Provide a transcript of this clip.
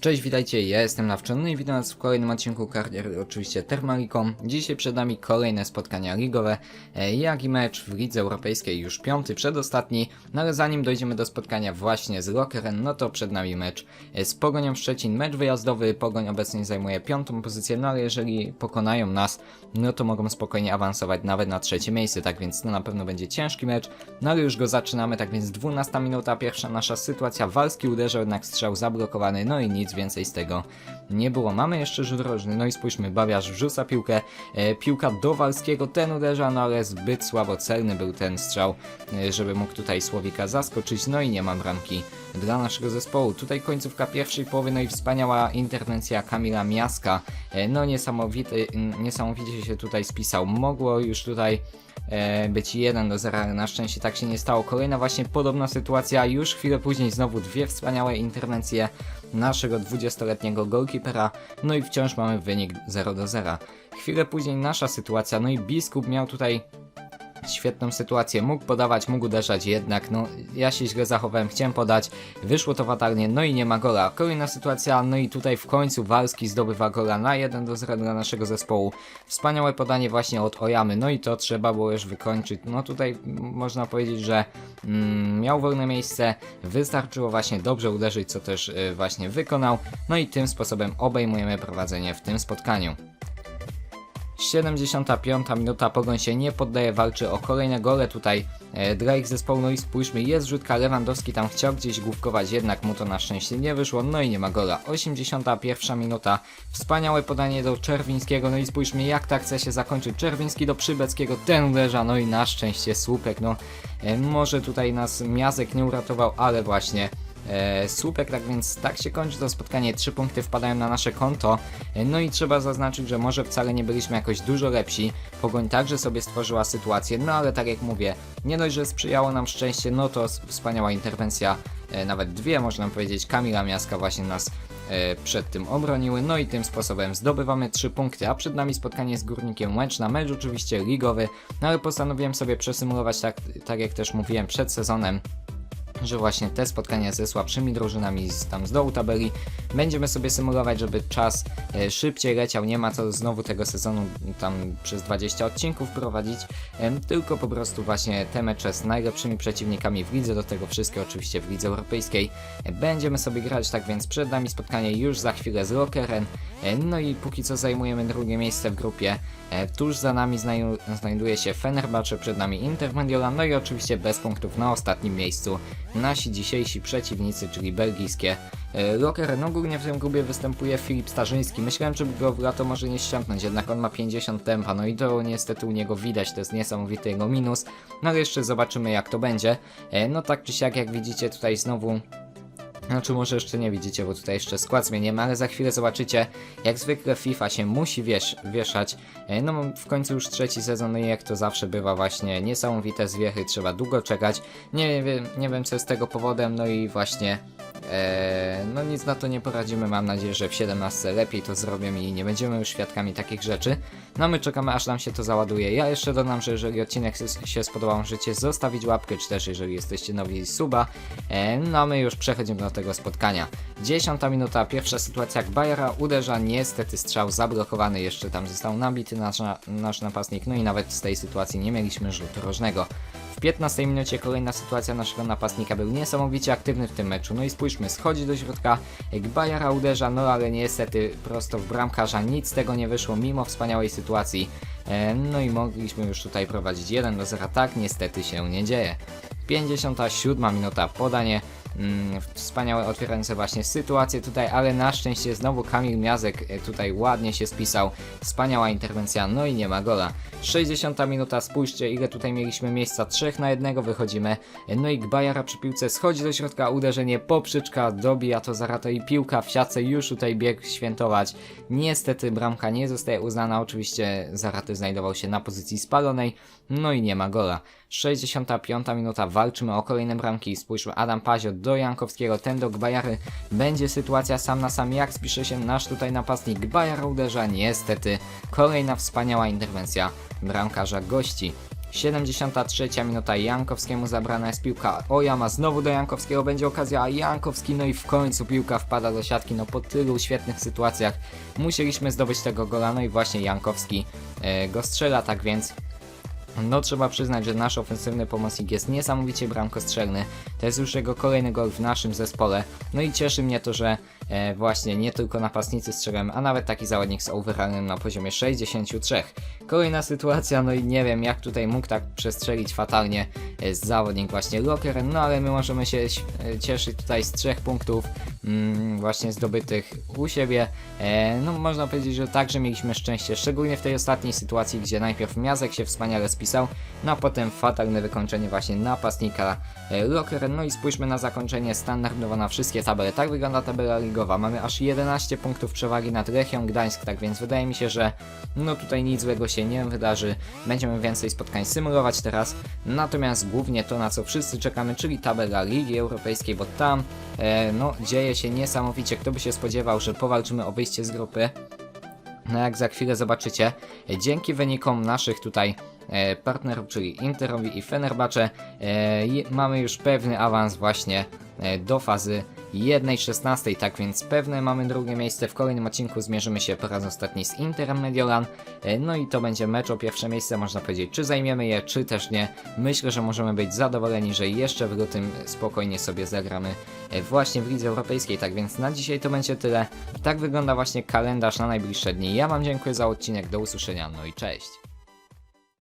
Cześć, witajcie, ja jestem Nawczony i witam was w kolejnym odcinku kariery, oczywiście Termaliką. Dzisiaj przed nami kolejne spotkania ligowe, e, jak i mecz w Lidze Europejskiej, już piąty, przedostatni. No ale zanim dojdziemy do spotkania właśnie z Lokeren, no to przed nami mecz e, z Pogonią Szczecin, mecz wyjazdowy. Pogoń obecnie zajmuje piątą pozycję, no ale jeżeli pokonają nas, no to mogą spokojnie awansować nawet na trzecie miejsce, tak więc no na pewno będzie ciężki mecz. No ale już go zaczynamy, tak więc 12 minuta, pierwsza nasza sytuacja. Walski uderzył, jednak strzał zablokowany, no i nic więcej z tego nie było. Mamy jeszcze rzut rożny, no i spójrzmy, Bawiarz wrzuca piłkę, e, piłka do Walskiego, ten uderza, no ale zbyt słabo celny był ten strzał, e, żeby mógł tutaj Słowika zaskoczyć, no i nie ma bramki dla naszego zespołu. Tutaj końcówka pierwszej połowy, no i wspaniała interwencja Kamila Miaska, e, no niesamowity, niesamowicie się tutaj spisał. Mogło już tutaj e, być 1 do 0, ale na szczęście tak się nie stało. Kolejna właśnie podobna sytuacja, już chwilę później znowu dwie wspaniałe interwencje naszego 20-letniego goalkeepera, no i wciąż mamy wynik 0 do 0. Chwilę później nasza sytuacja, no i Biskup miał tutaj świetną sytuację, mógł podawać, mógł uderzać, jednak no ja się źle zachowałem, chciałem podać, wyszło to fatalnie, no i nie ma gola. Kolejna sytuacja, no i tutaj w końcu Walski zdobywa gola na 1 do 0 dla naszego zespołu. Wspaniałe podanie właśnie od Ojamy, no i to trzeba było już wykończyć. No tutaj można powiedzieć, że mm, miał wolne miejsce, wystarczyło właśnie dobrze uderzyć, co też y, właśnie wykonał. No i tym sposobem obejmujemy prowadzenie w tym spotkaniu. 75 minuta, Pogoń się nie poddaje, walczy o kolejne gole tutaj. E, ich zespołu, no i spójrzmy, jest rzutka, Lewandowski tam chciał gdzieś główkować, jednak mu to na szczęście nie wyszło, no i nie ma gola. 81 minuta, wspaniałe podanie do Czerwińskiego, no i spójrzmy jak ta akcja się zakończy, Czerwiński do Przybeckiego, ten uderza, no i na szczęście słupek, no e, może tutaj nas Miazek nie uratował, ale właśnie słupek, tak więc tak się kończy to spotkanie. Trzy punkty wpadają na nasze konto. E, no i trzeba zaznaczyć, że może wcale nie byliśmy jakoś dużo lepsi. Pogoń także sobie stworzyła sytuację, no ale tak jak mówię, nie dość, że sprzyjało nam szczęście, no to wspaniała interwencja, e, nawet dwie można powiedzieć, Kamila Miaska właśnie nas e, przed tym obroniły, no i tym sposobem zdobywamy 3 punkty, a przed nami spotkanie z Górnikiem Łęczna, mecz oczywiście ligowy, no ale postanowiłem sobie przesymulować tak, tak jak też mówiłem przed sezonem, że właśnie te spotkania ze słabszymi drużynami z, tam z dołu tabeli będziemy sobie symulować, żeby czas e, szybciej leciał, nie ma co znowu tego sezonu tam przez 20 odcinków prowadzić, tylko po prostu właśnie te mecze z najlepszymi przeciwnikami w lidze, do tego wszystkie oczywiście w lidze europejskiej. E, będziemy sobie grać, tak więc przed nami spotkanie już za chwilę z Lokeren, e, no i póki co zajmujemy drugie miejsce w grupie, tuż za nami znajduje się Fenerbahce, przed nami Inter Mediolan, no i oczywiście bez punktów na ostatnim miejscu nasi dzisiejsi przeciwnicy, czyli belgijskie e, Loker. No głównie w tym klubie występuje Filip Starzyński. Myślałem, żeby go w lato może nie ściągnąć, jednak on ma 50 tempa, no i to niestety u niego widać, to jest niesamowity jego minus. No ale jeszcze zobaczymy jak to będzie. E, No tak czy siak, jak widzicie tutaj znowu znaczy może jeszcze nie widzicie, bo tutaj jeszcze skład zmieniemy, ale za chwilę zobaczycie, jak zwykle FIFA się musi wiesz, wieszać. E, No w końcu już trzeci sezon, i jak to zawsze bywa właśnie, niesamowite zwiechy, trzeba długo czekać. Nie wiem, nie wiem co jest tego powodem, no i właśnie e, no nic na to nie poradzimy, mam nadzieję, że w 17 lepiej to zrobią i nie będziemy już świadkami takich rzeczy. No my czekamy aż nam się to załaduje. Ja jeszcze dodam, że jeżeli odcinek się spodobał, możecie zostawić łapkę, czy też jeżeli jesteście nowi suba. E, no my już przechodzimy do tego spotkania. Dziesiąta minuta, pierwsza sytuacja, jak uderza, niestety strzał zablokowany, jeszcze tam został nabity nasz, nasz napastnik, no i nawet z tej sytuacji nie mieliśmy rzutu rożnego. W 15 minucie kolejna sytuacja naszego napastnika był niesamowicie aktywny w tym meczu. No i spójrzmy, schodzi do środka, Gbajara uderza, no ale niestety prosto w bramkarza nic z tego nie wyszło mimo wspaniałej sytuacji. E, no i mogliśmy już tutaj prowadzić 1 do 0, tak niestety się nie dzieje. 57 minuta, podanie, mm, wspaniałe otwierające właśnie sytuację tutaj, ale na szczęście znowu Kamil Miazek e, tutaj ładnie się spisał, wspaniała interwencja, no i nie ma gola. 60 minuta, spójrzcie ile tutaj mieliśmy miejsca, 3 na 1 wychodzimy, no i Gbajara przy piłce schodzi do środka, uderzenie, poprzeczka, dobija to Zarato i piłka w siatce już tutaj biegł świętować. Niestety bramka nie zostaje uznana, oczywiście Zaraty znajdował się na pozycji spalonej, no i nie ma gola. 65 minuta, walczymy o kolejne bramki, spójrzmy Adam Pazio do Jankowskiego, ten do Gbajary, będzie sytuacja sam na sam, jak spisze się nasz tutaj napastnik, Gbajara uderza, niestety, kolejna wspaniała interwencja bramkarza gości. 73 minuta. Jankowskiemu zabrana jest piłka. Ojama, znowu do Jankowskiego będzie okazja, a Jankowski no i w końcu piłka wpada do siatki, no po tylu świetnych sytuacjach musieliśmy zdobyć tego gola, no i właśnie Jankowski e, go strzela, tak więc no trzeba przyznać, że nasz ofensywny pomocnik jest niesamowicie bramkostrzelny. To jest już jego kolejny gol w naszym zespole. No i cieszy mnie to, że e, właśnie nie tylko napastnicy strzelają, a nawet taki zawodnik z overallem na poziomie 63. Kolejna sytuacja, no i nie wiem jak tutaj mógł tak przestrzelić fatalnie e, zawodnik właśnie Locker, no ale my możemy się e, cieszyć tutaj z trzech punktów mm, właśnie zdobytych u siebie. E, no można powiedzieć, że także mieliśmy szczęście, szczególnie w tej ostatniej sytuacji, gdzie najpierw Miazek się wspaniale spisał, no a potem fatalne wykończenie właśnie napastnika e, Locker. No i spójrzmy na zakończenie standardowo na wszystkie tabele. Tak wygląda tabela ligowa. Mamy aż 11 punktów przewagi nad Lechią Gdańsk, tak więc wydaje mi się, że no tutaj nic złego się nie wydarzy. Będziemy więcej spotkań symulować teraz. Natomiast głównie to, na co wszyscy czekamy, czyli tabela Ligi Europejskiej, bo tam e, no dzieje się niesamowicie. Kto by się spodziewał, że powalczymy o wyjście z grupy. No jak za chwilę zobaczycie, e, dzięki wynikom naszych tutaj e, partnerów, czyli Interowi i Fenerbahce, e, mamy już pewny awans właśnie do fazy 1.16, tak więc pewne mamy drugie miejsce. W kolejnym odcinku zmierzymy się po raz ostatni z Interem Mediolan. E, No i to będzie mecz o pierwsze miejsce, można powiedzieć, czy zajmiemy je, czy też nie. Myślę, że możemy być zadowoleni, że jeszcze w lutym spokojnie sobie zagramy e, właśnie w Lidze Europejskiej. Tak więc na dzisiaj to będzie tyle. Tak wygląda właśnie kalendarz na najbliższe dni. Ja Wam dziękuję za odcinek, do usłyszenia, no i cześć.